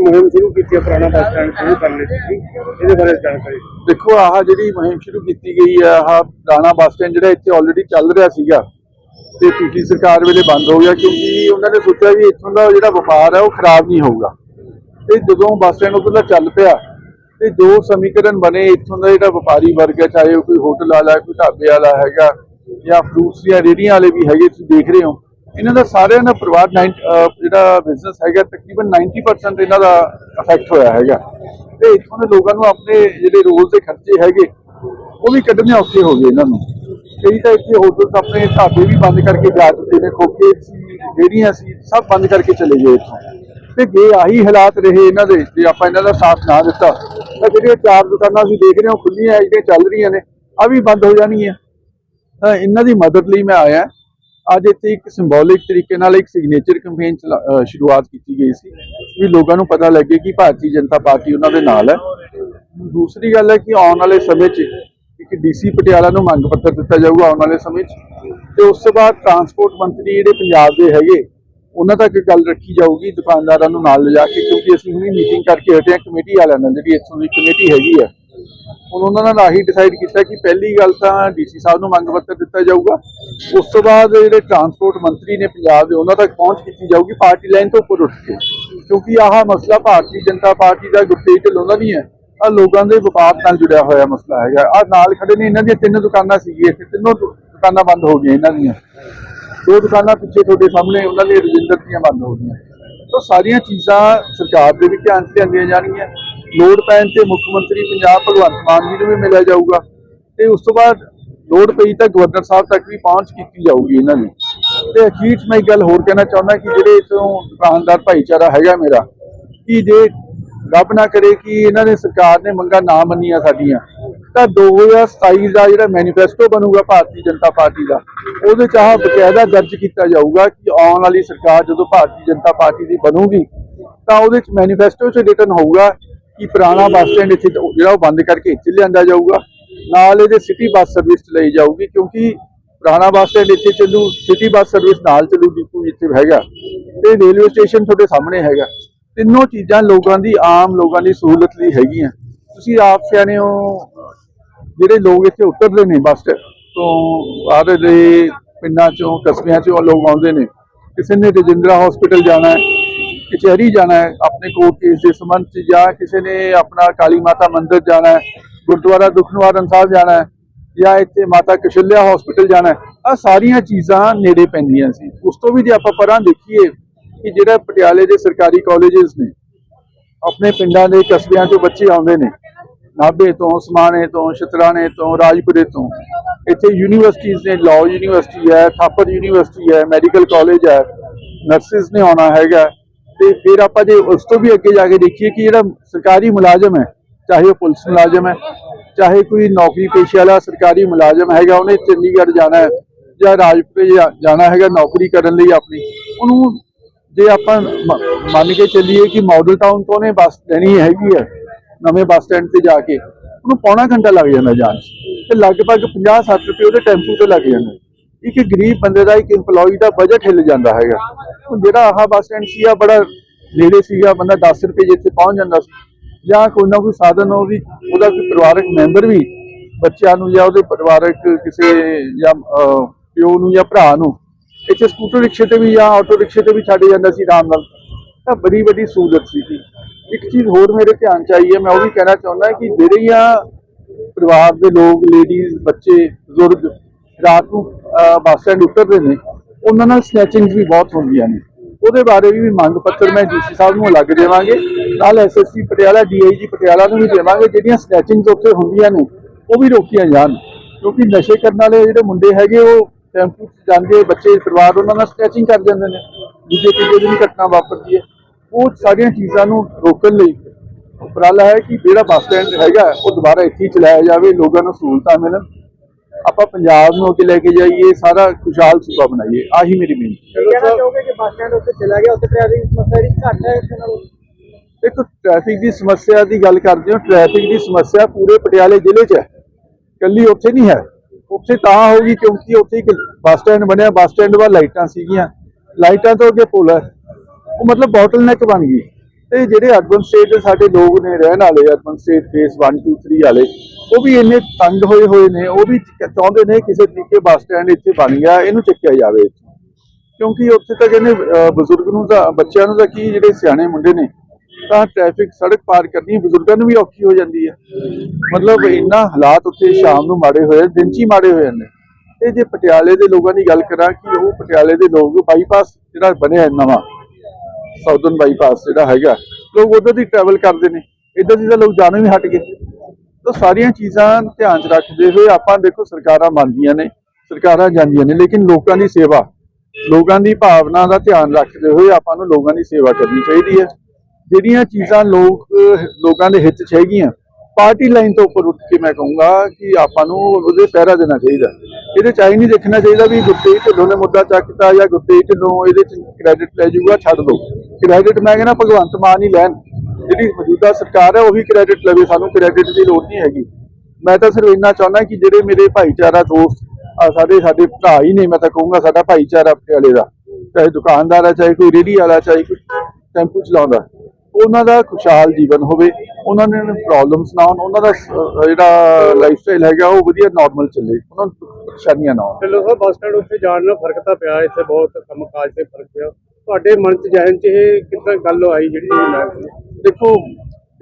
ਮੁਹਿੰਮ ਸ਼ੁਰੂ ਕੀਤੀ ਹੈ, ਪੁਰਾਣਾ ਬੱਸ ਸਟੈਂਡ ਸ਼ੁਰੂ ਕਰਨ ਲਈ ਇਹਦੇ ਬਾਰੇ ਜਾਣਕਾਰੀ ਦੇਖੋ, ਆਹ ਜਿਹੜੀ ਮੁਹਿੰਮ ਸ਼ੁਰੂ ਕੀਤੀ ਗਈ ਹੈ, ਆਹ ਪੁਰਾਣਾ ਬੱਸ ਸਟੈਂਡ ਜਿਹੜਾ ਇੱਥੇ ਆਲਰੇਡੀ ਚੱਲ ਰਿਹਾ ਸੀਗਾ, ਤੇ ਪਿਛਲੀ ਸਰਕਾਰ ਵੇਲੇ ਬੰਦ ਹੋ ਗਿਆ ਕਿਉਂਕਿ ਉਹਨਾਂ ਨੇ ਸੋਚਿਆ ਵੀ ਇੱਥੋਂ ਦਾ ਜਿਹੜਾ ਵਪਾਰ ਹੈ, ਉਹ ਖਰਾਬ ਨਹੀਂ ਹੋਊਗਾ। ਤੇ ਜਦੋਂ ਬੱਸ ਸਟੈਂਡ ਉਦੋਂ ਦਾ ਚੱਲ ਪਿਆ, ਤੇ ਦੋ ਸਮੀਕਰਨ ਬਣੇ, ਇੱਥੋਂ ਦਾ ਜਿਹੜਾ ਵਪਾਰੀ ਵਰਗ ਹੈ, ਚਾਹੇ ਉਹ ਕੋਈ ਹੋਟਲ ਵਾਲਾ ਕੋਈ ਢਾਬੇ ਵਾਲਾ ਹੈਗਾ, ਜਾਂ ਫਰੂਟਸ ਦੀਆਂ ਰੇਹੜੀਆਂ ਵਾਲੇ ਵੀ ਹੈਗੇ, ਤੁਸੀਂ ਦੇਖ ਰਹੇ ਹੋ। ਇਹਨਾਂ ਦਾ ਸਾਰਿਆਂ ਦਾ ਪਰਿਵਾਰ 90 ਜਿਹੜਾ ਬਿਜ਼ਨਸ ਹੈਗਾ, ਤਕਰੀਬਨ 90% ਇਹਨਾਂ ਦਾ ਅਫੈਕਟ ਹੋਇਆ ਹੈਗਾ। ਤੇ ਇੱਥੋਂ ਦੇ ਲੋਕਾਂ ਨੂੰ ਆਪਣੇ ਜਿਹੜੇ ਰੋਜ਼ ਦੇ ਖਰਚੇ ਹੈਗੇ, ਉਹ ਵੀ ਕੱਢਣੇ ਔਖੇ ਹੋ ਗਏ ਇਹਨਾਂ ਨੂੰ। ਕਈ ਤਾਂ ਇੱਥੇ ਹੋਟਲ ਆਪਣੇ ਢਾਬੇ ਵੀ ਬੰਦ ਕਰਕੇ ਜਾ ਚੁੱਕੇ ਨੇ ਖੋਕੇ ਸੀ, ਰੇਹੜੀਆਂ ਸੀ, ਸਭ ਬੰਦ ਕਰਕੇ ਚਲੇ ਗਏ ਇੱਥੋਂ। ਤੇ ਜੇ ਆਹੀ ਹਾਲਾਤ ਰਹੇ ਇਹਨਾਂ ਦੇ, ਜੇ ਆਪਾਂ ਇਹਨਾਂ ਦਾ ਸਾਥ ਨਾ ਦਿੱਤਾ, ਤਾਂ ਜਿਹੜੀਆਂ ਚਾਰ ਦੁਕਾਨਾਂ ਅਸੀਂ ਦੇਖ ਰਹੇ ਹਾਂ ਉਹ ਖੁੱਲੀਆਂ ਜਿਹੜੀਆਂ ਚੱਲ ਰਹੀਆਂ ਨੇ ਆ ਵੀ ਬੰਦ ਹੋ ਜਾਣਗੀਆਂ। ਤਾਂ ਇਹਨਾਂ ਦੀ ਮਦਦ ਲਈ ਮੈਂ ਆਇਆ। ਅੱਜ ਇੱਥੇ ਇੱਕ ਸਿੰਬੋਲਿਕ ਤਰੀਕੇ ਨਾਲ ਇੱਕ ਸਿਗਨੇਚਰ ਕੈਂਪੇਨ ਸ਼ੁਰੂਆਤ ਕੀਤੀ ਗਈ ਸੀ ਵੀ ਲੋਕਾਂ ਨੂੰ ਪਤਾ ਲੱਗੇ ਕਿ ਭਾਰਤੀ ਜਨਤਾ ਪਾਰਟੀ ਉਹਨਾਂ ਦੇ ਨਾਲ ਹੈ। ਦੂਸਰੀ ਗੱਲ ਹੈ ਕਿ ਆਉਣ ਵਾਲੇ ਸਮੇਂ 'ਚ ਇੱਕ ਡੀਸੀ ਪਟਿਆਲਾ ਨੂੰ ਮੰਗ ਪੱਤਰ ਦਿੱਤਾ ਜਾਊਗਾ ਆਉਣ ਵਾਲੇ ਸਮੇਂ 'ਚ ਤੇ ਉਸ ਤੋਂ ਬਾਅਦ ਟਰਾਂਸਪੋਰਟ ਮੰਤਰੀ ਜਿਹੜੇ ਪੰਜਾਬ ਦੇ ਹੈਗੇ, ਉਹਨਾਂ ਤੱਕ ਗੱਲ ਰੱਖੀ ਜਾਊਗੀ, ਦੁਕਾਨਦਾਰਾਂ ਨੂੰ ਨਾਲ ਲਿਜਾ ਕੇ, ਕਿਉਂਕਿ ਅਸੀਂ ਹੁਣੀ ਮੀਟਿੰਗ ਕਰਕੇ ਹਟੇ ਹਾਂ, ਕਮੇਟੀ ਵਾਲਿਆਂ ਨਾਲ ਜਿਹੜੀ ਇੱਥੋਂ ਦੀ ਕਮੇਟੀ ਹੈਗੀ ਆ। ਹੁਣ ਉਹਨਾਂ ਨਾਲ ਆਹੀ ਡਿਸਾਈਡ ਕੀਤਾ ਕਿ ਪਹਿਲੀ ਗੱਲ ਤਾਂ ਡੀਸੀ ਸਾਹਿਬ ਨੂੰ ਮੰਗ ਪੱਤਰ ਦਿੱਤਾ ਜਾਊਗਾ। ਉਸ ਤੋਂ ਬਾਅਦ ਜਿਹੜੇ ਟਰਾਂਸਪੋਰਟ ਮੰਤਰੀ ਨੇ ਪੰਜਾਬ ਦੇ, ਉਹਨਾਂ ਤੱਕ ਪਹੁੰਚ ਕੀਤੀ ਜਾਊਗੀ, ਪਾਰਟੀ ਲਾਈਨ ਤੋਂ ਉੱਪਰ ਉੱਠ ਕੇ। ਕਿਉਂਕਿ ਆਹ ਮਸਲਾ ਭਾਰਤੀ ਜਨਤਾ ਪਾਰਟੀ ਦਾ ਗੁੱਟੇ ਢਿੱਲ ਉਹਨਾਂ ਦੀ ਹੈ। ਆ ਲੋਕਾਂ ਦੇ ਵਪਾਰ ਨਾਲ ਜੁੜਿਆ ਹੋਇਆ ਮਸਲਾ ਹੈਗਾ। ਆ ਨਾਲ ਖੜੇ ਨੇ, ਇਹਨਾਂ ਦੀਆਂ ਤਿੰਨ ਦੁਕਾਨਾਂ ਸੀਗੀਆਂ, ਇੱਥੇ ਤਿੰਨੋਂ ਦੁ- ਦੁਕਾਨਾਂ ਬੰਦ ਹੋ ਗਈਆਂ ਇਹਨਾਂ ਦੀਆਂ। ਦੋ ਦੁਕਾਨਾਂ ਪਿੱਛੇ ਤੁਹਾਡੇ ਸਾਹਮਣੇ, ਉਹਨਾਂ ਦੀ ਰਜਿੰਦਰ ਦੀਆਂ ਬੰਦ ਹੋ ਗਈਆਂ। ਤਾਂ ਸਾਰੀਆਂ ਚੀਜ਼ਾਂ ਸਰਕਾਰ ਦੇ ਵੀ ਧਿਆਨ 'ਚ ਲਿਆਂਦੀਆਂ ਜਾਣਗੀਆਂ। ਲੋੜ ਪੈਣ ਤੇ ਮੁੱਖ ਮੰਤਰੀ ਪੰਜਾਬ ਭਗਵੰਤ ਮਾਨ ਜੀ ਨੂੰ ਵੀ ਮਿਲਿਆ ਜਾਊਗਾ। ਤੇ ਉਸ ਤੋਂ ਬਾਅਦ ਲੋੜ ਪਈ ਤਾਂ ਗਵਰਨਰ ਸਾਹਿਬ ਤੱਕ ਵੀ ਪਹੁੰਚ ਕੀਤੀ ਜਾਊਗੀ ਇਹਨਾਂ ਦੀ। ਤੇ ਅਖੀਰ 'ਚ ਮੈਂ ਇੱਕ ਗੱਲ ਹੋਰ ਕਹਿਣਾ ਚਾਹੁੰਦਾ ਕਿ ਜਿਹੜੇ ਇਥੋਂ ਦੁਕਾਨਦਾਰ ਭਾਈਚਾਰਾ ਹੈਗਾ ਮੇਰਾ, ਕਿ ਜੇ ਰੱਬ ਨਾ ਕਰੇ ਕਿ ਇਹਨਾਂ ਨੇ ਸਰਕਾਰ ਨੇ ਮੰਗਾਂ ਨਾ ਮੰਨੀਆਂ ਸਾਡੀਆਂ, ਤਾਂ 2027 ਦਾ ਜਿਹੜਾ ਮੈਨੀਫੈਸਟੋ ਬਣੂਗਾ ਭਾਰਤੀ ਜਨਤਾ ਪਾਰਟੀ ਦਾ, ਉਹਦੇ ਚ ਆਹ ਬਕਾਇਦਾ ਦਰਜ ਕੀਤਾ ਜਾਊਗਾ ਕਿ ਆਉਣ ਵਾਲੀ ਸਰਕਾਰ ਜਦੋਂ ਭਾਰਤੀ ਜਨਤਾ ਪਾਰਟੀ ਦੀ ਬਣੂਗੀ, ਤਾਂ ਉਹਦੇ ਚ ਮੈਨੀਫੈਸਟੋ 'ਚ ਰਿਟਨ ਹੋਊਗਾ ਕਿ ਪੁਰਾਣਾ ਬੱਸ ਸਟੈਂਡ ਇੱਥੇ ਜਿਹੜਾ ਉਹ ਬੰਦ ਕਰਕੇ ਇੱਥੇ ਲਿਆਂਦਾ ਜਾਊਗਾ। ਨਾਲ ਇਹਦੇ ਸਿਟੀ ਬੱਸ ਸਰਵਿਸ ਲਈ ਜਾਊਗੀ ਕਿਉਂਕਿ ਪੁਰਾਣਾ ਬੱਸ ਸਟੈਂਡ ਇੱਥੇ ਚੱਲੂ ਸਿਟੀ ਬੱਸ ਸਰਵਿਸ ਨਾਲ ਚੱਲੂ ਡੀਪੂ ਇੱਥੇ ਹੈਗਾ। ਤੇ ਰੇਲਵੇ ਸਟੇਸ਼ਨ ਤੁਹਾਡੇ ਸਾਹਮਣੇ ਹੈਗਾ। ਤਿੰਨੋਂ ਚੀਜ਼ਾਂ ਲੋਕਾਂ ਦੀ, ਆਮ ਲੋਕਾਂ ਦੀ ਸਹੂਲਤ ਲਈ ਹੈਗੀਆਂ। ਤੁਸੀਂ ਆਪ ਸਿਆਣੇ ਹੋ, ਜਿਹੜੇ ਲੋਕ ਇੱਥੇ ਉਤਰਦੇ ਨੇ ਬੱਸ ਤੋਂ ਬਾਹਰ ਦੇ ਪਿੰਡਾਂ ਚੋਂ, ਕਸਬਿਆਂ ਚੋਂ ਲੋਕ ਆਉਂਦੇ ਨੇ। ਕਿਸੇ ਨੇ ਰਜਿੰਦਰਾ ਹਸਪੀਟਲ ਜਾਣਾ ਹੈ, ਕਚਹਿਰੀ ਜਾਣਾ ਹੈ ਆਪਣੇ ਕੋਰਟ ਕੇਸ ਦੇ ਸੰਬੰਧ ਚ ਜਾਂ ਕਿਸੇ ਨੇ ਆਪਣਾ ਕਾਲੀ ਮਾਤਾ ਮੰਦਿਰ ਜਾਣਾ ਹੈ, ਗੁਰਦੁਆਰਾ ਦੁਖਨਿਵਾਰਨ ਸਾਹਿਬ ਜਾਣਾ ਹੈ, ਜਾਂ ਇੱਥੇ ਮਾਤਾ ਕਸ਼ਲਿਆ ਹਸਪੀਟਲ ਜਾਣਾ ਹੈ ਆ ਸਾਰੀਆਂ ਚੀਜ਼ਾਂ ਨੇੜੇ ਪੈਂਦੀਆਂ ਸੀ। ਉਸ ਤੋਂ ਵੀ ਜੇ ਆਪਾਂ ਪਰਾਂ ਦੇਖੀਏ ਕਿ ਜਿਹੜਾ ਪਟਿਆਲੇ ਦੇ ਸਰਕਾਰੀ ਕਾਲਜਸ ਨੇ, ਆਪਣੇ ਪਿੰਡਾਂ ਦੇ ਕਸਬਿਆਂ ਤੋਂ ਬੱਚੇ ਆਉਂਦੇ ਨੇ, ਨਾਭੇ ਤੋਂ, ਸਮਾਣੇ ਤੋਂ, ਸ਼ਤਰਾਣੇ ਤੋਂ, ਰਾਜਪੁਰੇ ਤੋਂ, ਇੱਥੇ ਯੂਨੀਵਰਸਿਟੀਆਂ ਨੇ ਲਾਅ ਯੂਨੀਵਰਸਿਟੀ ਹੈ, ਥਾਪਰ ਯੂਨੀਵਰਸਿਟੀ ਹੈ ਮੈਡੀਕਲ ਕਾਲਜ ਹੈ ਨਰਸਿਸ ਨੇ ਆਉਣਾ ਹੈਗਾ ਤੇ ਫਿਰ ਆਪਾਂ ਜੇ ਉਸ ਤੋਂ ਵੀ ਅੱਗੇ ਜਾ ਕੇ ਦੇਖੀਏ ਕਿ ਜਿਹੜਾ ਸਰਕਾਰੀ ਮੁਲਾਜ਼ਮ ਹੈ, ਚਾਹੇ ਉਹ ਪੁਲਿਸ ਮੁਲਾਜ਼ਮ ਹੈ, ਚਾਹੇ ਕੋਈ ਨੌਕਰੀ ਪੇਸ਼ੇ ਵਾਲਾ ਸਰਕਾਰੀ ਮੁਲਾਜ਼ਮ ਹੈਗਾ, ਉਹਨੇ ਚੰਡੀਗੜ੍ਹ ਜਾਣਾ ਹੈ ਜਾਂ ਰਾਜਪੁਰੇ ਜਾ- ਜਾਣਾ ਹੈਗਾ ਨੌਕਰੀ ਕਰਨ ਲਈ ਆਪਣੀ, ਉਹਨੂੰ ਜੇ ਆਪਾਂ ਮ- ਮੰਨ ਕੇ ਚੱਲੀਏ ਕਿ ਮਾਡਲ ਟਾਊਨ ਤੋਂ ਉਹਨੇ ਬੱਸ ਲੈਣੀ ਹੈਗੀ ਹੈ, ਨਵੇਂ ਬੱਸ ਸਟੈਂਡ ਤੇ ਜਾ ਕੇ, ਉਹਨੂੰ ਪੌਣਾ ਘੰਟਾ ਲੱਗ ਜਾਂਦਾ ਜਾਣ 'ਚ ਤੇ ਲਗਭਗ 50-60 ਰੁਪਏ ਉਹਦੇ ਟੈਂਪੂ ਤੇ ਲੱਗ ਜਾਂਦੇ। ਇੱਕ ਗਰੀਬ ਬੰਦੇ ਦਾ ਇੱਕ EMPLOYE ਦਾ ਬਜਟ ਹਿੱਲ ਜਾਂਦਾ ਹੈਗਾ। ਹੁਣ ਜਿਹੜਾ ਆਹ ਬੱਸ ਸਟੈਂਡ ਸੀਗਾ ਬੜਾ ਨੇੜੇ ਸੀਗਾ, ਬੰਦਾ 10 ਰੁਪਏ ਜਿੱਥੇ ਪਹੁੰਚ ਜਾਂਦਾ ਸੀ। ਜਾਂ ਕੋਈ ਨਾ ਕੋਈ ਸਾਧਨ ਉਹ ਵੀ, ਉਹਦਾ ਕੋਈ ਪਰਿਵਾਰਕ ਮੈਂਬਰ ਵੀ ਬੱਚਿਆਂ ਨੂੰ ਜਾਂ ਉਹਦੇ ਪਰਿਵਾਰਕ ਕਿਸੇ ਜਾਂ ਪਿਓ ਨੂੰ ਜਾਂ ਭਰਾ ਨੂੰ ਇੱਥੇ ਸਕੂਟਰ ਰਿਕਸ਼ੇ ਤੇ ਵੀ ਜਾਂ ਆਟੋ ਰਿਕਸ਼ੇ ਤੇ ਵੀ ਛੱਡ ਜਾਂਦਾ ਸੀ ਆਰਾਮ ਨਾਲ। ਤਾਂ ਬੜੀ ਵੱਡੀ ਸਹੂਲਤ ਸੀ ਇੱਕ ਚੀਜ਼ ਹੋਰ ਮੇਰੇ ਧਿਆਨ ਚ ਆਈ ਹੈ, ਮੈਂ ਉਹ ਵੀ ਕਹਿਣਾ ਚਾਹੁੰਦਾ ਕਿ ਜਿਹੜੀਆਂ ਪਰਿਵਾਰ ਦੇ ਲੋਕ ਲੇਡੀਜ਼ ਬੱਚੇ, ਬਜ਼ੁਰਗ ਰਾਤ ਨੂੰ ਬੱਸ ਸਟੈਂਡ ਉਤਰਦੇ ਨੇ, ਉਹਨਾਂ ਨਾਲ ਸਨੈਚਿੰਗਸ ਵੀ ਬਹੁਤ ਹੁੰਦੀਆਂ ਨੇ। ਉਹਦੇ ਬਾਰੇ ਵੀ ਮੰਗ ਪੱਤਰ ਮੈਂ ਡੀਸੀ ਸਾਹਿਬ ਨੂੰ ਅਲੱਗ ਦੇਵਾਂਗੇ, ਨਾਲ ਐਸਐਸਪੀ ਪਟਿਆਲਾ ਡੀਆਈਜੀ ਪਟਿਆਲਾ ਨੂੰ ਵੀ ਦੇਵਾਂਗੇ, ਜਿਹੜੀਆਂ ਸਨੈਚਿੰਗਸ ਉੱਥੇ ਹੁੰਦੀਆਂ ਨੇ, ਉਹ ਵੀ ਰੋਕੀਆਂ ਜਾਣ। ਕਿਉਂਕਿ ਨਸ਼ੇ ਕਰਨ ਵਾਲੇ ਜਿਹੜੇ ਮੁੰਡੇ ਹੈਗੇ, ਉਹ ਟੈਂਪੂ 'ਚ ਜਾਂਦੇ, ਬੱਚੇ, ਪਰਿਵਾਰ ਉਹਨਾਂ ਨਾਲ ਸਨੈਚਿੰਗ ਕਰ ਜਾਂਦੇ ਨੇ। ਦੂਜੇ ਤੀਜੇ ਦਿਨ ਘਟਨਾ ਵਾਪਰਦੀ ਹੈ। ਉਹ ਸਾਰੀਆਂ ਚੀਜ਼ਾਂ ਨੂੰ ਰੋਕਣ ਲਈ ਉਪਰਾਲਾ ਹੈ ਕਿ ਜਿਹੜਾ ਬੱਸ ਸਟੈਂਡ ਹੈਗਾ, ਉਹ ਦੁਬਾਰਾ ਇੱਥੇ ਹੀ ਚਲਾਇਆ ਜਾਵੇ, ਲੋਕਾਂ ਨੂੰ ਸਹੂਲਤਾਂ ਮਿਲਣ। ਆਪਾਂ ਪੰਜਾਬ ਨੂੰ ਅੱਗੇ ਲੈ ਕੇ ਜਾਈਏ ਸਾਰਾ ਖੁਸ਼ਹਾਲ ਸੂਬਾ ਬਣਾਈਏ ਆਹੀ ਮੇਰੀ ਬੇਨਤੀ ਹੈ। ਚਾਹੋਗੇ ਕਿ ਬੱਸ ਸਟੈਂਡ ਉੱਤੇ ਚਲਾ ਗਿਆ ਉੱਥੇ ਟ੍ਰੈਫਿਕ ਸਮੱਸਿਆ ਜਿਹੜੀ ਘੱਟ ਹੈ ਇੱਥੇ ਨਾਲੋਂ? ਦੇਖੋ ਟ੍ਰੈਫਿਕ ਦੀ ਸਮੱਸਿਆ ਦੀ ਗੱਲ ਕਰਦੇ ਹੋ ਟ੍ਰੈਫਿਕ ਦੀ ਸਮੱਸਿਆ ਪੂਰੇ ਪਟਿਆਲੇ ਜ਼ਿਲ੍ਹੇ 'ਚ ਹੈ। ਕੱਲੀ ਉੱਥੇ ਨਹੀਂ ਹੈ। ਉੱਥੇ ਤਾਂ ਹੋਗੀ ਕਿਉਂਕਿ ਉੱਥੇ ਇੱਕ ਬੱਸ ਸਟੈਂਡ ਬਣਿਆ ਬੱਸ ਸਟੈਂਡ ਵੱਲ ਲਾਈਟਾਂ ਸੀਗੀਆਂ। ਲਾਈਟਾਂ ਤੋਂ ਅੱਗੇ ਪੁਲ ਹੈ। ਉਹ ਮਤਲਬ ਬੋਟਲ ਨੈਕ ਬਣ ਗਈ। ਤੇ ਜਿਹੜੇ ਅਰਬਨ ਸਟੇਟ ਦੇ ਸਾਡੇ ਲੋਕ ਨੇ, ਰਹਿਣ ਵਾਲੇ ਅਰਬਨ ਸਟੇਟ ਫੇਸ 1 2 3 ਵਾਲੇ, ਉਹ ਵੀ ਇੰਨੇ ਤੰਗ ਹੋਏ ਹੋਏ ਨੇ, ਉਹ ਵੀ ਚਾਹੁੰਦੇ ਨੇ ਕਿਸੇ ਤਰੀਕੇ ਬੱਸ ਸਟੈਂਡ ਇੱਥੇ ਬਣ ਗਿਆ, ਇਹਨੂੰ ਚੱਕਿਆ ਜਾਵੇ ਇੱਥੋਂ। ਕਿਉਂਕਿ ਉੱਥੇ ਤਾਂ ਕਹਿੰਦੇ ਬਜ਼ੁਰਗ ਨੂੰ ਤਾਂ, ਬੱਚਿਆਂ ਨੂੰ ਤਾਂ ਕੀ, ਜਿਹੜੇ ਸਿਆਣੇ ਮੁੰਡੇ ਨੇ, ਤਾਂ ਟ੍ਰੈਫਿਕ ਸੜਕ ਪਾਰ ਕਰਨੀ ਬਜ਼ੁਰਗਾਂ ਨੂੰ ਵੀ ਔਖੀ ਹੋ ਜਾਂਦੀ ਹੈ ਮਤਲਬ ਇੰਨਾ ਹਾਲਾਤ ਉੱਥੇ ਸ਼ਾਮ ਨੂੰ ਮਾੜੇ ਹੋਏ, ਦਿਨ 'ਚ ਹੀ ਮਾੜੇ ਹੋਏ ਨੇ ਤੇ ਜੇ ਪਟਿਆਲੇ ਦੇ ਲੋਕਾਂ ਦੀ ਗੱਲ ਕਰਾਂ ਕਿ ਉਹ ਪਟਿਆਲੇ ਦੇ ਲੋਕ ਬਾਈਪਾਸ ਜਿਹੜਾ ਬਣਿਆ ਨਵਾਂ ਸਾਊਥਰਨ ਬਾਈਪਾਸ ਜਿਹੜਾ ਹੈਗਾ, ਲੋਕ ਉਧਰ ਦੀ ਟਰੈਵਲ ਕਰਦੇ ਨੇ, ਇੱਧਰ ਦੀ ਤਾਂ ਲੋਕ ਜਾਣੋਂ ਵੀ ਹਟ ਗਏ। ਤਾਂ ਸਾਰੀਆਂ ਚੀਜ਼ਾਂ ਧਿਆਨ 'ਚ ਰੱਖਦੇ ਹੋਏ ਆਪਾਂ ਦੇਖੋ ਸਰਕਾਰਾਂ ਮੰਨਦੀਆਂ ਨੇ, ਸਰਕਾਰਾਂ ਜਾਂਦੀਆਂ ਨੇ, ਲੇਕਿਨ ਲੋਕਾਂ ਦੀ ਸੇਵਾ, ਲੋਕਾਂ ਦੀ ਭਾਵਨਾ ਦਾ ਧਿਆਨ ਰੱਖਦੇ ਹੋਏ ਆਪਾਂ ਨੂੰ ਲੋਕਾਂ ਦੀ ਸੇਵਾ ਕਰਨੀ ਚਾਹੀਦੀ ਹੈ। ਜਿਹੜੀਆਂ ਚੀਜ਼ਾਂ ਲੋਕ, ਲੋਕਾਂ ਦੇ ਹਿੱਤ 'ਚ ਹੈਗੀਆਂ ਪਾਰਟੀ ਲਾਈਨ ਤੋਂ ਉੱਪਰ ਉੱਠ ਕੇ ਮੈਂ ਕਹੂੰਗਾ ਕਿ ਆਪਾਂ ਨੂੰ ਉਹਦੇ ਪਹਿਰਾ ਦੇਣਾ ਚਾਹੀਦਾ। ਇਹਦੇ 'ਚ ਆਈ ਨਹੀਂ ਦੇਖਣਾ ਚਾਹੀਦਾ ਵੀ ਗੁਰਤੇਜ ਢਿੱਲੋਂ ਨੇ ਮੁੱਦਾ ਚੱਕਤਾ ਜਾਂ ਗੁਰਤੇਜ ਢਿੱਲੋਂ ਇਹਦੇ 'ਚ ਕ੍ਰੈਡਿਟ ਲੈ ਜੂਗਾ ਛੱਡ ਦਿਓ ਕ੍ਰੈਡਿਟ ਮੈਂ ਕਹਿੰਦਾ ਭਗਵੰਤ ਮਾਨ ਹੀ ਲੈਣ। ਜਿਹੜੀ ਮੌਜੂਦਾ ਸਰਕਾਰ ਹੈ ਉਹੀ ਕ੍ਰੈਡਿਟ ਲਵੇ, ਸਾਨੂੰ ਕ੍ਰੈਡਿਟ ਦੀ ਲੋੜ ਨਹੀਂ ਹੈਗੀ। ਮੈਂ ਤਾਂ ਸਿਰਫ ਇੰਨਾ ਚਾਹੁੰਦਾ ਕਿ ਜਿਹੜੇ ਮੇਰੇ ਭਾਈਚਾਰਾ ਦੋਸਤ ਸਾਡੇ ਸਾਡੇ ਭਰਾ ਹੀ ਨੇ, ਮੈਂ ਤਾਂ ਕਹੂੰਗਾ ਸਾਡਾ ਭਾਈਚਾਰਾ ਪਟਿਆਲੇ ਦਾ। ਚਾਹੇ ਦੁਕਾਨਦਾਰ ਹੈ ਚਾਹੇ ਕੋਈ ਰੇਹੜੀ ਵਾਲਾ, ਚਾਹੇ ਕੋਈ ਟੈਂਪੂ ਚਲਾਉਂਦਾ। ਉਹਨਾਂ ਦਾ ਖੁਸ਼ਹਾਲ ਜੀਵਨ ਹੋਵੇ ਉਹਨਾਂ ਨੇ ਪ੍ਰੋਬਲਮਸ ਨਾ ਹੋਣ ਉਹਨਾਂ ਦਾ ਜਿਹੜਾ ਲਾਈਫ ਸਟਾਈਲ ਹੈਗਾ ਉਹ ਵਧੀਆ ਨਾਰਮਲ ਚੱਲੇ ਉਹਨਾਂ ਨੂੰ ਪਰੇਸ਼ਾਨੀਆਂ ਨਾ ਹੋਣ। ਢਿੱਲੋਂ ਸਾਹਿਬ ਬੱਸ ਸਟੈਂਡ ਉੱਤੇ ਜਾਣ ਨਾਲ ਫ਼ਰਕ ਤਾਂ ਪਿਆ ਇੱਥੇ ਬਹੁਤ ਕੰਮਕਾਜ ਤੇ ਫ਼ਰਕ ਪਿਆ। ਤੁਹਾਡੇ ਮਨ 'ਚ ਜਹਨ 'ਚ ਇਹ ਕਿੱਦਾਂ ਗੱਲ ਆਈ ਜਿਹੜੀ ਮੈਂ ਦੇਖੋ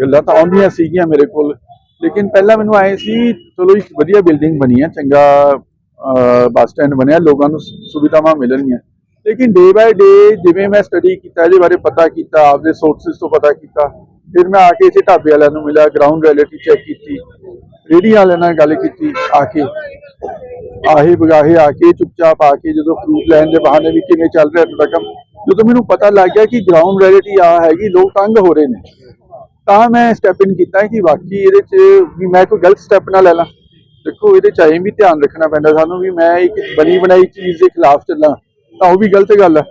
ਗੱਲਾਂ ਤਾਂ ਆਉਂਦੀਆਂ ਸੀਗੀਆਂ ਮੇਰੇ ਕੋਲ ਲੇਕਿਨ ਪਹਿਲਾਂ ਮੈਨੂੰ ਆਏ ਸੀ ਚਲੋ ਇੱਕ ਵਧੀਆ ਬਿਲਡਿੰਗ ਬਣੀ ਹੈ ਚੰਗਾ ਬੱਸ ਸਟੈਂਡ ਬਣਿਆ ਲੋਕਾਂ ਨੂੰ ਸੁਵਿਧਾਵਾਂ ਮਿਲਣਗੀਆਂ। ਲੇਕਿਨ ਡੇ ਬਾਏ ਡੇ ਜਿਵੇਂ ਮੈਂ ਸਟੱਡੀ ਕੀਤਾ, ਇਹਦੇ ਬਾਰੇ ਪਤਾ ਕੀਤਾ, ਆਪਦੇ ਸੋਰਸਸ ਤੋਂ ਪਤਾ ਕੀਤਾ, ਫਿਰ ਮੈਂ ਆ ਕੇ ਇੱਥੇ ਢਾਬੇ ਵਾਲਿਆਂ ਨੂੰ ਮਿਲਿਆ ਗਰਾਊਂਡ ਰਿਐਲਿਟੀ ਚੈੱਕ ਕੀਤੀ, ਰੇਹੜੀ ਵਾਲਿਆਂ ਨਾਲ ਗੱਲ ਕੀਤੀ, ਆ ਕੇ, ਆਹੇ ਬਗਾਹੇ ਆ ਕੇ ਚੁੱਪਚਾਪ ਆ ਕੇ ਜਦੋਂ ਫਰੂਟ ਲੈਣ ਦੇ ਬਹਾਨੇ ਵੀ ਕਿਵੇਂ ਚੱਲ ਰਿਹਾ ਤੁਹਾਡਾ ਕੰਮ, ਜਦੋਂ ਮੈਨੂੰ ਪਤਾ ਲੱਗ ਗਿਆ ਕਿ ਗਰਾਊਂਡ ਰਿਐਲਿਟੀ ਆ ਹੈਗੀ, ਲੋਕ ਤੰਗ ਹੋ ਰਹੇ ਨੇ। ਤਾਂ ਮੈਂ ਸਟੈਪ ਇਨ ਕੀਤਾ ਕਿ ਵਾਕਈ ਇਹਦੇ 'ਚ ਵੀ ਮੈਂ ਕੋਈ ਗਲਤ ਸਟੈਪ ਨਾ ਲੈ ਲਾਂ। ਦੇਖੋ, ਇਹਦੇ 'ਚ ਐਂ ਵੀ ਧਿਆਨ ਰੱਖਣਾ ਪੈਂਦਾ ਸਾਨੂੰ ਵੀ ਮੈਂ ਇੱਕ ਬਣੀ ਬਣਾਈ ਚੀਜ਼ ਦੇ ਖਿਲਾਫ ਚੱਲਾਂ। ਤਾਂ ਉਹ ਵੀ ਗਲਤ ਗੱਲ ਹੈ।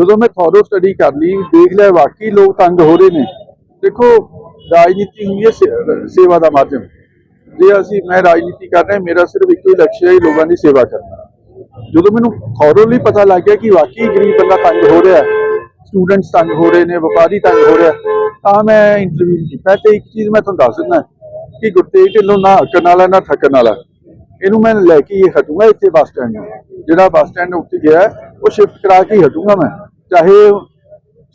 ਜਦੋਂ ਮੈਂ ਥੋਰੋ ਸਟੱਡੀ ਕਰ ਲਈ, ਦੇਖ ਲਿਆ, ਵਾਕਈ ਲੋਕ ਤੰਗ ਹੋ ਰਹੇ ਨੇ। ਦੇਖੋ, ਰਾਜਨੀਤੀ ਹੁੰਦੀ ਹੈ ਸੇ- ਸੇਵਾ ਦਾ ਮਾਧਿਅਮ। ਜੇ ਅਸੀਂ, ਮੈਂ ਰਾਜਨੀਤੀ ਕਰ ਰਿਹਾ, ਮੇਰਾ ਸਿਰਫ ਇੱਕੋ ਹੀ ਲਕਸ਼ ਹੈ ਲੋਕਾਂ ਦੀ ਸੇਵਾ ਕਰਨਾ ਜਦੋਂ ਮੈਨੂੰ ਥੋਰੋਲੀ ਪਤਾ ਲੱਗ ਗਿਆ ਕਿ ਵਾਕਈ ਗਰੀਬ ਬੰਦਾ ਤੰਗ ਹੋ ਰਿਹਾ ਸਟੂਡੈਂਟਸ ਤੰਗ ਹੋ ਰਹੇ ਨੇ, ਵਪਾਰੀ ਤੰਗ ਹੋ ਰਿਹਾ ਤਾਂ ਮੈਂ ਇੰਟਰਵਿਊ ਕੀਤਾ। ਤੇ ਇੱਕ ਚੀਜ਼ ਮੈਂ ਤੁਹਾਨੂੰ ਦੱਸ ਦਿੰਦਾ ਕਿ ਗੁਰਤੇਜ ਢਿੱਲੋਂ ਨਾ ਹੱਕਣ ਵਾਲਾ, ਨਾ ਥੱਕਣ ਵਾਲਾ। ਇਹਨੂੰ ਮੈਂ ਲੈ ਕੇ ਹੀ ਹਟੂੰਗਾ ਇੱਥੇ ਬੱਸ ਸਟੈਂਡ ਨੂੰ। ਜਿਹੜਾ ਬੱਸ ਸਟੈਂਡ ਉੱਤੇ ਗਿਆ ਉਹ ਸ਼ਿਫਟ ਕਰਾ ਕੇ ਹਟੂੰਗਾ ਮੈਂ। ਚਾਹੇ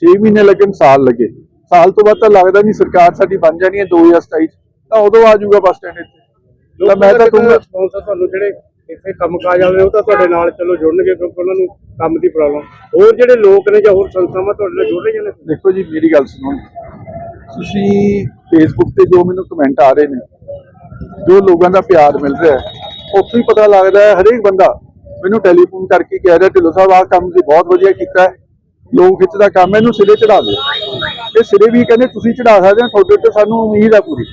6 ਮਹੀਨੇ ਲੱਗਣ ਸਾਲ ਲੱਗੇ। ਸਾਲ ਤੋਂ ਬਾਅਦ ਤਾਂ ਲੱਗਦਾ ਨਹੀਂ ਸਰਕਾਰ ਸਾਡੀ ਬਣ ਜਾਣੀ ਹੈ 2027 ਚ। ਤਾਂ ਉਦੋਂ ਆ ਜਾਊਗਾ ਬੱਸ ਸਟੈਂਡ ਇੱਥੇ। ਤਾਂ ਮੈਂ ਤਾਂ ਕਹੂੰਗਾ ਸਪਾਂਸਰ ਤੁਹਾਨੂੰ ਜਿਹੜੇ ਇੱਥੇ ਕੰਮਕਾਜ ਆਉਂਦੇ ਉਹ ਤਾਂ ਤੁਹਾਡੇ ਨਾਲ ਚਲੋ ਜੁੜਨਗੇ ਕਿਉਂਕਿ ਉਹਨਾਂ ਨੂੰ ਕੰਮ ਦੀ ਪ੍ਰੋਬਲਮ ਹੋਰ ਜਿਹੜੇ ਲੋਕ ਨੇ ਜਾਂ ਹੋਰ ਸੰਸਥਾਵਾਂ ਤੁਹਾਡੇ ਨਾਲ ਜੁੜ ਰਹੀਆਂ ਨੇ? ਦੇਖੋ ਜੀ ਮੇਰੀ ਗੱਲ ਸੁਣੋ ਤੁਸੀਂ ਫੇਸਬੁੱਕ ਤੇ ਜੋ ਮੈਨੂੰ ਕਮੈਂਟ ਆ ਰਹੇ ਨੇ ਜੋ ਲੋਕਾਂ ਦਾ ਪਿਆਰ ਮਿਲ ਰਿਹਾ ਹੈ ਉੱਥੋਂ ਹੀ ਪਤਾ ਲੱਗਦਾ ਹੈ ਹਰੇਕ ਬੰਦਾ ਮੈਨੂੰ ਟੈਲੀਫੋਨ ਕਰਕੇ ਕਹਿ ਰਿਹਾ, ਢਿੱਲੋਂ ਸਾਹਿਬ, ਆਹ ਕੰਮ ਤੁਸੀਂ ਬਹੁਤ ਵਧੀਆ ਕੀਤਾ ਲੋਕ ਖਿੱਚ ਦਾ ਕੰਮ ਇਹਨੂੰ ਸਿਰੇ ਚੜਾ ਦਿਓ। ਇਹ ਸਿਰੇ ਵੀ ਕਹਿੰਦੇ ਤੁਸੀਂ ਚੜਾ ਸਕਦੇ ਹੋ, ਤੁਹਾਡੇ ਤੇ ਸਾਨੂੰ ਉਮੀਦ ਆ ਪੂਰੀ।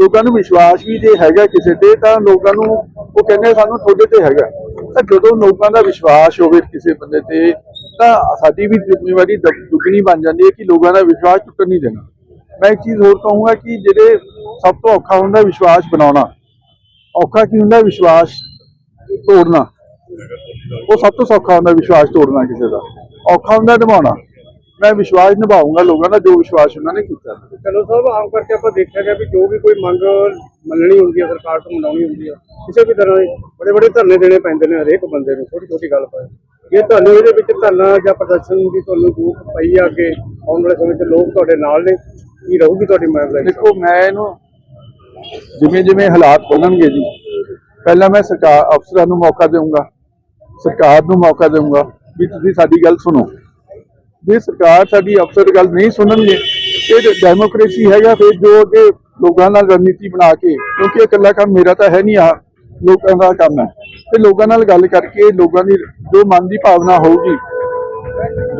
ਲੋਕਾਂ ਨੂੰ ਵਿਸ਼ਵਾਸ ਵੀ ਜੇ ਹੈਗਾ ਕਿਸੇ ਤੇ, ਤਾਂ ਲੋਕਾਂ ਨੂੰ ਉਹ ਕਹਿੰਦੇ ਸਾਨੂੰ ਤੁਹਾਡੇ ਤੇ ਹੈਗਾ। ਤਾਂ ਜਦੋਂ ਲੋਕਾਂ ਦਾ ਵਿਸ਼ਵਾਸ ਹੋਵੇ ਕਿਸੇ ਬੰਦੇ ਤੇ, ਤਾਂ ਸਾਡੀ ਵੀ ਜ਼ਿੰਮੇਵਾਰੀ ਦੁੱਗਣੀ ਬਣ ਜਾਂਦੀ ਹੈ ਕਿ ਲੋਕਾਂ ਦਾ ਵਿਸ਼ਵਾਸ ਟੁੱਟਣ ਨਹੀਂ ਦੇਣਾ। ਮੈਂ ਇੱਕ ਚੀਜ਼ ਹੋਰ ਕਹੂੰਗਾ ਕਿ ਜਿਹੜੇ ਸਭ ਤੋਂ ਔਖਾ ਹੁੰਦਾ ਵਿਸ਼ਵਾਸ ਬਣਾਉਣਾ। ਔਖਾ ਕੀ ਹੁੰਦਾ? ਵਿਸ਼ਵਾਸ ਤੋੜਨਾ। ਉਹ ਸਭ ਤੋਂ ਸੌਖਾ ਹੁੰਦਾ ਵਿਸ਼ਵਾਸ ਤੋੜਨਾ ਕਿਸੇ ਦਾ। ਔਖਾ ਹੁੰਦਾ ਨਿਭਾਉਣਾ। ਮੈਂ ਵਿਸ਼ਵਾਸ ਨਿਭਾਉਂਗਾ ਲੋਕਾਂ ਦਾ ਜੋ ਵਿਸ਼ਵਾਸ ਉਹਨਾਂ ਨੇ ਕੀਤਾ। ਚਲੋ ਸਾਹਿਬ ਆਮ ਕਰਕੇ ਆਪਾਂ ਦੇਖਿਆ ਗਿਆ ਵੀ ਜੋ ਵੀ ਕੋਈ ਮੰਗ ਮੰਨਣੀ ਹੁੰਦੀ ਹੈ ਸਰਕਾਰ ਤੋਂ ਮਨਾਉਣੀ ਹੁੰਦੀ ਹੈ ਕਿਸੇ ਵੀ ਤਰ੍ਹਾਂ ਦੇ ਬੜੇ ਬੜੇ ਧਰਨੇ ਦੇਣੇ ਪੈਂਦੇ ਨੇ ਹਰੇਕ ਬੰਦੇ ਨੂੰ ਛੋਟੀ ਛੋਟੀ ਗੱਲ ਪਰ ਜੇ ਤੁਹਾਨੂੰ ਇਹਦੇ ਵਿੱਚ ਧਰਨਾ ਜਾਂ ਪ੍ਰਦਰਸ਼ਨ ਦੀ ਤੁਹਾਨੂੰ ਦੂਰ ਪਈ ਆ ਅੱਗੇ ਆਉਣ ਵਾਲੇ ਸਮੇਂ 'ਚ ਲੋਕ ਤੁਹਾਡੇ ਨਾਲ ਨੇ ਕੀ ਰਹੂਗੀ ਤੁਹਾਡੀ ਮੰਗ ਦੇਖੋ ਮੈਂ ਇਹਨੂੰ ਜਿਵੇਂ ਜਿਵੇਂ ਹਾਲਾਤ ਬਣਨਗੇ ਜੀ ਪਹਿਲਾਂ ਮੈਂ ਸਰਕਾਰ ਅਫਸਰਾਂ ਨੂੰ ਮੌਕਾ ਦੇਵਾਂਗਾ ਸਰਕਾਰ ਨੂੰ ਮੌਕਾ ਦੇਵਾਂਗਾ ਵੀ ਤੁਸੀਂ ਸਾਡੀ ਗੱਲ ਸੁਣੋ। ਜੇ ਸਰਕਾਰ ਸਾਡੀ ਅਫਸਰ ਗੱਲ ਨਹੀਂ ਸੁਣਨਗੇ, ਇਹ ਡੈਮੋਕ੍ਰੇਸੀ ਹੈਗਾ ਫਿਰ ਜੋ ਅੱਗੇ ਲੋਕਾਂ ਨਾਲ ਰਣਨੀਤੀ ਬਣਾ ਕੇ, ਕਿਉਂਕਿ ਇਹ ਇਕੱਲਾ ਕੰਮ ਮੇਰਾ ਤਾਂ ਹੈ ਨਹੀਂ ਆ ਲੋਕਾਂ ਦਾ ਕੰਮ ਹੈ। ਤੇ ਲੋਕਾਂ ਨਾਲ ਗੱਲ ਕਰਕੇ ਲੋਕਾਂ ਦੀ ਜੋ ਮਨ ਦੀ ਭਾਵਨਾ ਹੋਊਗੀ,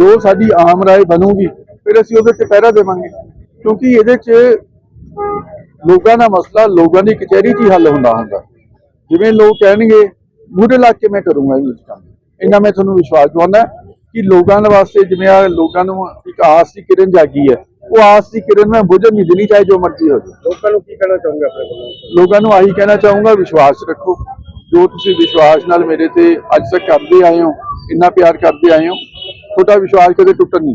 ਜੋ ਸਾਡੀ ਆਮ ਰਾਏ ਬਣੂਗੀ, ਫਿਰ ਅਸੀਂ ਉਹਦੇ ਤੇ ਪਹਿਰਾ ਦੇਵਾਂਗੇ। ਕਿਉਂਕਿ ਇਹਦੇ 'ਚ ਲੋਕਾਂ ਦਾ ਮਸਲਾ ਲੋਕਾਂ ਦੀ ਕਚਹਿਰੀ 'ਚ ਹੀ ਹੱਲ ਹੁੰਦਾ ਹੁੰਦਾ। ਜਿਵੇਂ ਲੋਕ ਕਹਿਣਗੇ ਮੂਹਰੇ ਲੱਗ ਕੇ ਮੈਂ ਕਰੂੰਗਾ ਇਹ ਕੰਮ। ਇੰਨਾ ਮੈਂ ਤੁਹਾਨੂੰ ਵਿਸ਼ਵਾਸ ਦਿਵਾਉਂਦਾ ਕਿ ਲੋਕਾਂ ਦੇ ਵਾਸਤੇ ਜਿਵੇਂ ਆ ਲੋਕਾਂ ਨੂੰ ਇੱਕ ਆਸ ਦੀ ਕਿਰਨ ਜਾਗੀ ਹੈ ਉਹ ਆਸ ਦੀ ਕਿਰਨ ਮੈਂ ਬੁਝਣ ਨਹੀਂ ਦੇਣੀ ਚਾਹੇ ਜੋ ਮਰਜ਼ੀ ਹੋ ਜਾਵੇ। ਲੋਕਾਂ ਨੂੰ ਕੀ ਕਹਿਣਾ ਚਾਹੋਗੇ ਆਪਣੇ ਲੋਕਾਂ ਨੂੰ ਆਹੀ ਕਹਿਣਾ ਚਾਹੂੰਗਾ ਵਿਸ਼ਵਾਸ ਰੱਖੋ। ਜੋ ਤੁਸੀਂ ਵਿਸ਼ਵਾਸ ਨਾਲ ਮੇਰੇ ਤੇ ਅੱਜ ਤੱਕ ਕਰਦੇ ਆਏ ਹੋ ਇੰਨਾ ਪਿਆਰ ਕਰਦੇ ਆਏ ਹੋ ਤੁਹਾਡਾ ਵਿਸ਼ਵਾਸ ਕਦੇ ਟੁੱਟਣ ਨਹੀਂ